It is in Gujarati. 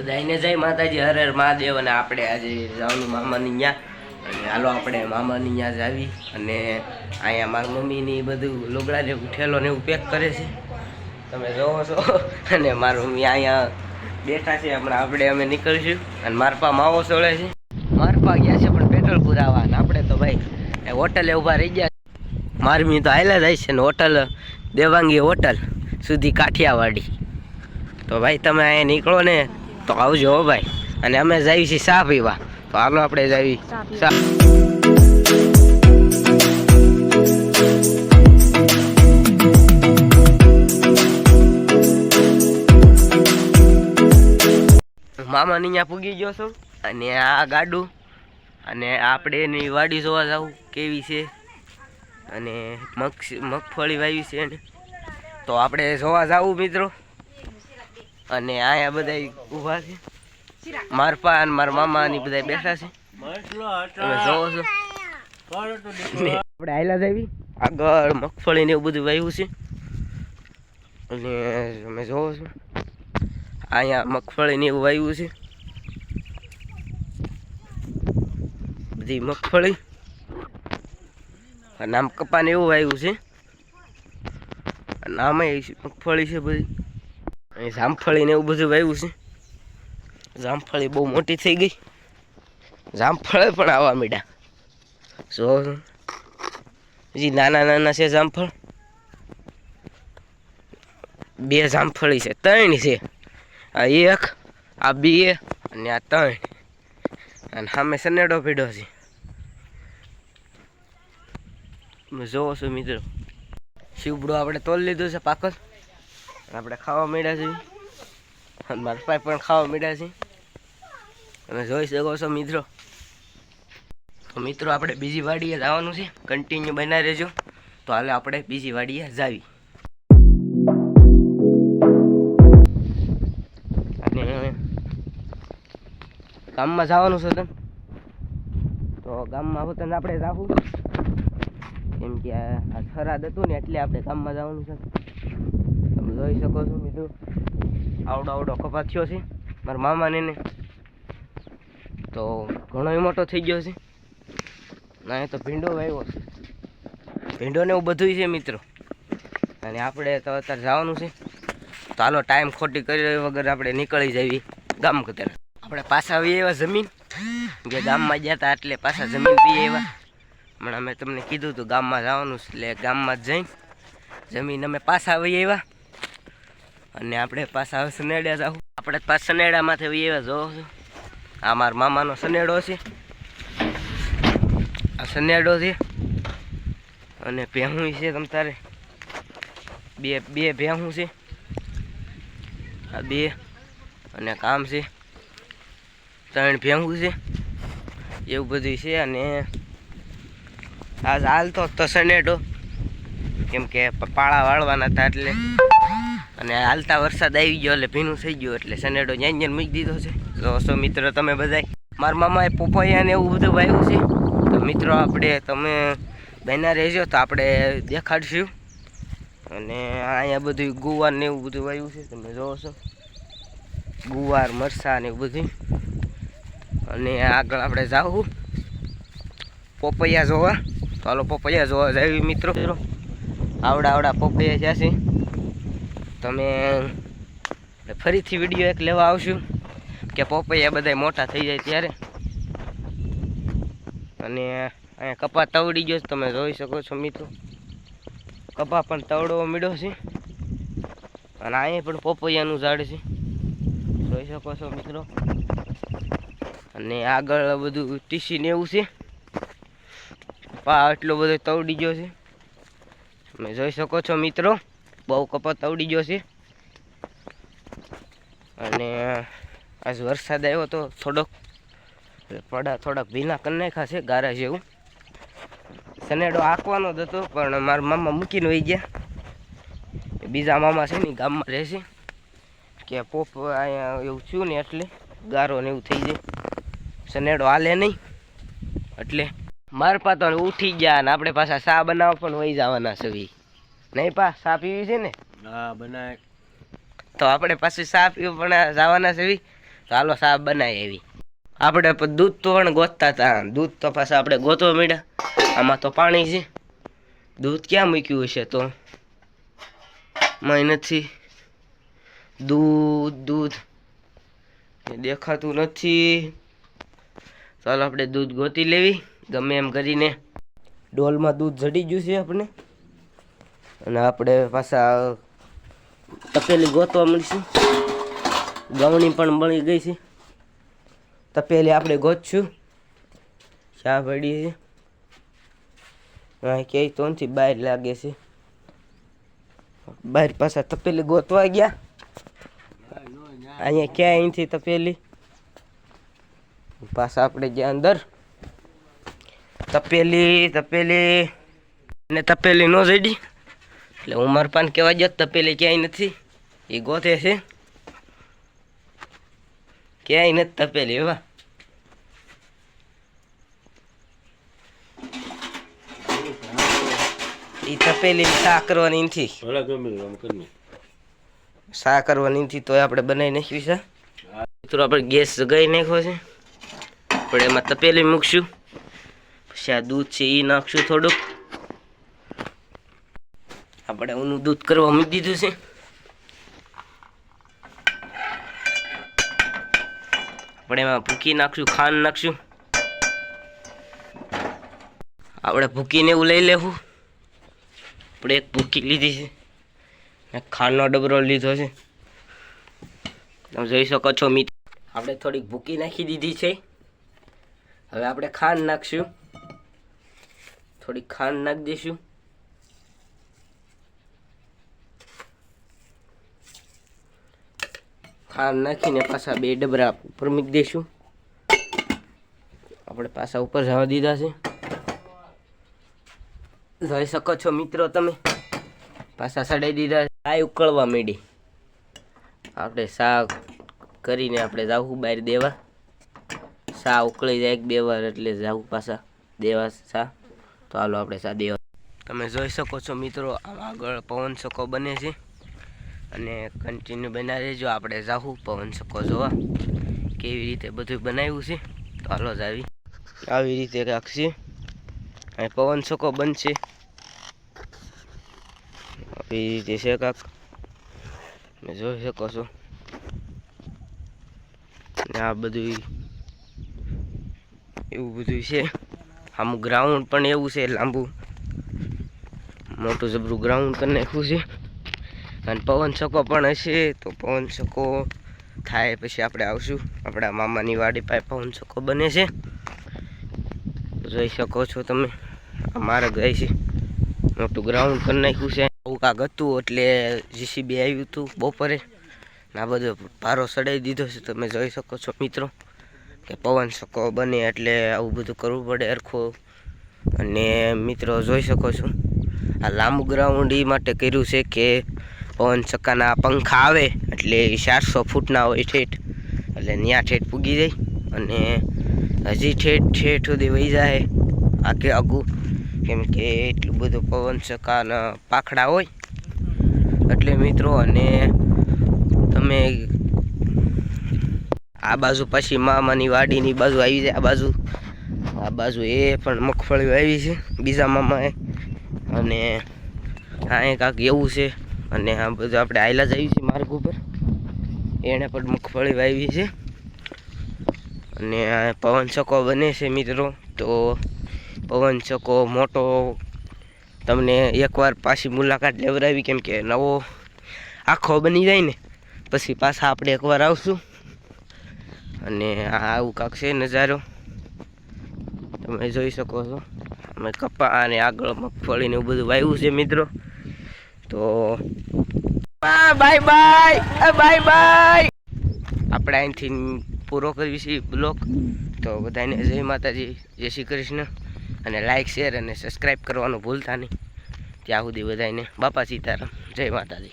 બધાને જય માતાજી, હર હર મહાદેવ અને આપણે આજે જવાનું મામાની ત્યાં અને હાલો આપણે મામાની ન્યા જાવી અને અહીંયા મારી મમ્મીની બધું લોગડા જે ઉઠેલો ને એવું પેક કરે છે. તમે જોવો છો. અને મારી મમ્મી અહીંયા બેઠા છે. હમણાં આપણે અમે નીકળીશું અને મારા પા માવો સોળે છે. મારા પા ગયા છે પણ પેટ્રોલ પુરાવા અને આપણે તો ભાઈ હોટલે ઊભા રહી ગયા મારી મમ્મી તો હાઈલા જાય છે ને હોટલ, દેવાંગી હોટલ સુધી કાઠિયાવાડી. તો ભાઈ તમે અહીંયા નીકળો ને તો આવજો હો ભાઈ. અને અમે જઈએ છીએ ચા પીવા. તો હાલો આપણે જઈએ. ચા મામાની અહીંયા પૂગી ગયો છું. અને આ ગાડું. અને આપણે એની વાડી જોવા જાવું કેવી છે. અને મગ મગફળી વાવી છે તો આપણે જોવા જાવું મિત્રો. અને અહીંયા બધા ઊભા છે. મારા પા અને મારા મામા ની બધા બેઠા છે. તમે જોવો છો. આપણે આયલા દેવી આગળ મગફળી ને એવું બધું વાવ્યું છે. અને તમે જોવો છો. અહીંયા મગફળી ને એવું વાવ્યું છે. બધી મગફળી. અને આમ કપા ને એવું વાવ્યું છે. અને આમાં મગફળી છે બધી. જામફળી ને એવું બધું વાવ્યું છે. જામફળી બહુ મોટી થઈ ગઈ. જામફળ પણ આવવા માંડ્યા. જો, હજી નાના નાના છે જામફળ. બે જામફળી છે, ત્રણ છે. આ એક, આ બે અને આ ત્રણ. અને સામે સનેડો પીડો છે. જોવો છો મિત્રો. શિવબડો આપણે તોલ લીધું છે પાકલ. આપણે ખાવા મળ્યા છે અને મારા ભાઈ પણ ખાવા મળ્યા છે તમે જોઈ શકો છો મિત્રો. તો મિત્રો, આપણે બીજી વાડીએ જવાનું છે. કન્ટિન્યુ બનાવી રહેજો. તો હાલે આપણે બીજી વાડીએ જાવી. અને ગામમાં જવાનું છે તને. તો ગામમાં તને આપણે જાવું. કેમ કે આ થરાદ હતું ને, એટલે આપણે ગામમાં જવાનું છે. જોઈ શકો છો બીજું આવડો આવડો કપાસ થયો છે, મારા મામાને ને. તો ઘણો મોટો થઈ ગયો છે. ના એ તો ભીંડો વાવ્યો છે. ભીંડો ને એવું બધું છે મિત્રો. અને આપણે તો અત્યારે જવાનું છે. તો હાલો ટાઈમ ખોટી કરી વગર આપણે નીકળી જઈએ ગામ કતર. આપણે પાછા આવીએ એવા જમીન. જે ગામમાં ગયા હતા એટલે પાછા જમીન પીએ એવા હમણાં મેં તમને કીધું હતું ગામમાં જવાનું એટલે ગામમાં જ જઈને જમીન અમે પાછા આવીએ એવા. અને આપણે પાછા હવે જાવ આપણે પાછા સનેડામાંથી એવા જોવો છો આ મારા મામાનો સનેડો છે. આ સનેડો છે. અને ભેહું છે તમ તારે. બે બે ભેહું છે. આ બે. અને કામ છે. ત્રણ ભેહું છે. એવું બધું છે અને આજ હાલતો તો સનેડો. કેમ કે પાળા વાળવાના હતા એટલે. અને હાલતા વરસાદ આવી ગયો એટલે ભીનું થઈ ગયું એટલે સનેડો જ્યાં જ્યાં મૂકી દીધો છે. તો સો મિત્રો તમે બધાય, મારા મામાએ પોપૈયા ને એવું બધું વાવ્યું છે. તો મિત્રો આપણે, તમે બહેના રહેજો તો આપણે દેખાડશું. અને અહીંયા બધું ગુવાર ને એવું બધું વાવ્યું છે, તમે જોવો છો. ગુવાર, મરસા ને એવું બધું. અને આગળ આપણે જાવું પોપૈયા જોવા. તો હાલો પોપૈયા જોવા જાવી મિત્રો. આવડા આવડા પોપૈયા જ્યાં છે. તમે ફરીથી વીડિયો એક લેવા આવશું કે પોપૈયા બધા મોટા થઈ જાય ત્યારે? અને અહીંયા કપા તવડી ગયો તમે જોઈ શકો છો મિત્રો. કપા પણ તવડવો મીડો છે. અને અહીંયા પણ પોપૈયાનું ઝાડ છે. જોઈ શકો છો મિત્રો. અને આગળ બધું ટીસી ને એવું છે. પા એટલો બધો તવડી ગયો છે. તમે જોઈ શકો છો મિત્રો. બહુ કપાત આવડી ગયો છે. અને આજ વરસાદ આવ્યો તો થોડોક પડા થોડાક ભીના કરી નાખ્યા છે, ગારા જેવું. સનેડો આંકવાનો જ હતો, પણ મારા મામા મૂકીને વહી ગયા. બીજા મામા છે ને ગામમાં રહેશે કે પોપ અહીંયા એવું થયું ને એટલે ગારો ને એવું થઈ જાય. સનેડો હાલે નહીં, એટલે મારા પાતો ઉઠી ગયા ને આપણે પાછા સા બનાવવા પણ વહી જવાના છે. નહીં પા સા પીવી છે ને? હા બનાય. તો આપણે પાછું સા પીવું પણ જવાના છે તો ચાલો સા બનાવી એવી. આપણે દૂધ તો પણ ગોતતા હતા. દૂધ તો પાછા આપણે ગોતવા મળ્યા આમાં તો પાણી છે. દૂધ ક્યાં મૂક્યું હશે તો? મય નથી. દૂધ દૂધ. દેખાતું નથી. ચાલો આપણે દૂધ ગોતી લેવી. ગમે એમ કરીને ડોલમાં દૂધ જડી ગયું છે આપણે. અને આપણે પાછા તપેલી ગોતવા મળીશું. ગવણી પણ મળી ગઈ છે. તપેલી આપણે ગોતશું. ચા પડી છે. હા ક્યાંય તો નથી, બહાર લાગે છે. બહાર પાછા તપેલી ગોતવા ગયા. અહીંયા ક્યાં અહીંથી તપેલી. પાછા આપણે ગયા અંદર. તપેલી તપેલી. ને તપેલી ન જડી એટલે ઉમર પણ કહેવા જ તપેલી ક્યાંય નથી. એ ગોથે છે. ક્યાંય નથી તપેલી એવા એ તપેલી સા કરવાની નથી તે શા કરવાની નથી તોય આપણે બનાવી નાખ્યું છે. મિત્રો આપણે ગેસ જગાવી નાખ્યો છે. આપણે એમાં તપેલી મૂકશું. પછી આ દૂધ છે એ નાખશું થોડુંક. આપણે ઊનું દૂધ કરવા મૂકી દીધું છે. આપણે એમાં ભૂકી નાખશું, ખાંડ નાખશું. આપણે ભૂકીને એવું લઈ લેવું. આપણે એક ભૂકી લીધી છે. ખાંડનો ડબરો લીધો છે. તમે જોઈ શકો છો મિત્ર. આપણે થોડીક ભૂકી નાખી દીધી છે. હવે આપણે ખાંડ નાખશું. થોડીક ખાંડ નાખી દઈશું. ખાંડ નાખીને પાછા બે ડબરા ઉપર મૂકી દઈશું. આપણે પાછા ઉપર જવા દીધા છે. જોઈ શકો છો મિત્રો તમે. પાછા સડાઈ દીધા આ ઉકળવા માંડી. આપણે શાક કરીને આપણે જાવું બહાર દેવા. સા ઉકળી જાય બે વાર એટલે જાવું પાછા દેવા સા તો હાલો આપણે સા દેવા. તમે જોઈ શકો છો મિત્રો આગળ પવન શકો બને છે. અને કન્ટિન્યુ બનાવી દેજો. આપણે જાવું પવન શકો જોવા કેવી રીતે બધું બનાવ્યું છે? તો હાલો જ આવી. આવી રીતે રાખશે. અને પવન શકો બનશે. આવી રીતે છે કાક. જોઈ શકો છો. ને આ બધું એવું બધું છે. આમ ગ્રાઉન્ડ પણ એવું છે લાંબુ. મોટું જબરું ગ્રાઉન્ડ કરી નાખ્યું છે. અને પવન પણ હશે તો પવન થાય, પછી આપણે આવશું. આપણા મામાની વાડી પાસે પવન બને છે. જોઈ શકો છો તમે, આ ગઈ છે. મોટું ગ્રાઉન્ડ કરી નાખ્યું છે. આવું કાંક હતું એટલે જીસીબી આવ્યું હતું બપોરે. આ બધો પારો સડાઈ દીધો છે. તમે જોઈ શકો છો મિત્રો કે પવન બને એટલે આવું બધું કરવું પડે અરખો અને મિત્રો જોઈ શકો છો, આ લાંબુ ગ્રાઉન્ડ એ માટે કર્યું છે કે પવન ચક્કાના પંખા આવે, એટલે ચારસો ફૂટના હોય ઠેઠ. એટલે ત્યાં ઠેઠ પૂગી જાય અને હજી ઠેઠ ઠેઠ સુધી વહી જાય. આગે આગું, કેમ કે એટલું બધું પવન ચક્કાના પાખડા હોય. એટલે મિત્રો, અને તમે આ બાજુ પછી મામાની વાડીની બાજુ આવી જાય, આ બાજુ. આ બાજુ એ પણ મગફળી આવી છે, બીજા મામાએ. અને આ કાંક એવું છે અને આ બધું આપણે આયલા જ આવી છે માર્ગ ઉપર. એણે પણ મગફળી વાવી છે. અને આ પવન ચકો બને છે મિત્રો. તો પવન ચકો મોટો તમને એકવાર પાછી મુલાકાત લેવડાવી, કેમ કે નવો આખો બની જાય ને, પછી પાછા આપણે એકવાર આવશું. અને આ આવું કાંક છે નજારો. તમે જોઈ શકો છો. અમે કપા અને આગળ મગફળીને એવું બધું વાવ્યું છે મિત્રો. તો બાય બાય. Bye bye. આપણે અહીંથી પૂરો કરીએ છે બ્લોક તો બધાને જય માતાજી, જય શ્રી કૃષ્ણ. અને લાઈક શેર અને સબસ્ક્રાઈબ કરવાનું ભૂલતા નહીં. ત્યાં સુધી બધાને બાપા સીતારામ. જય માતાજી.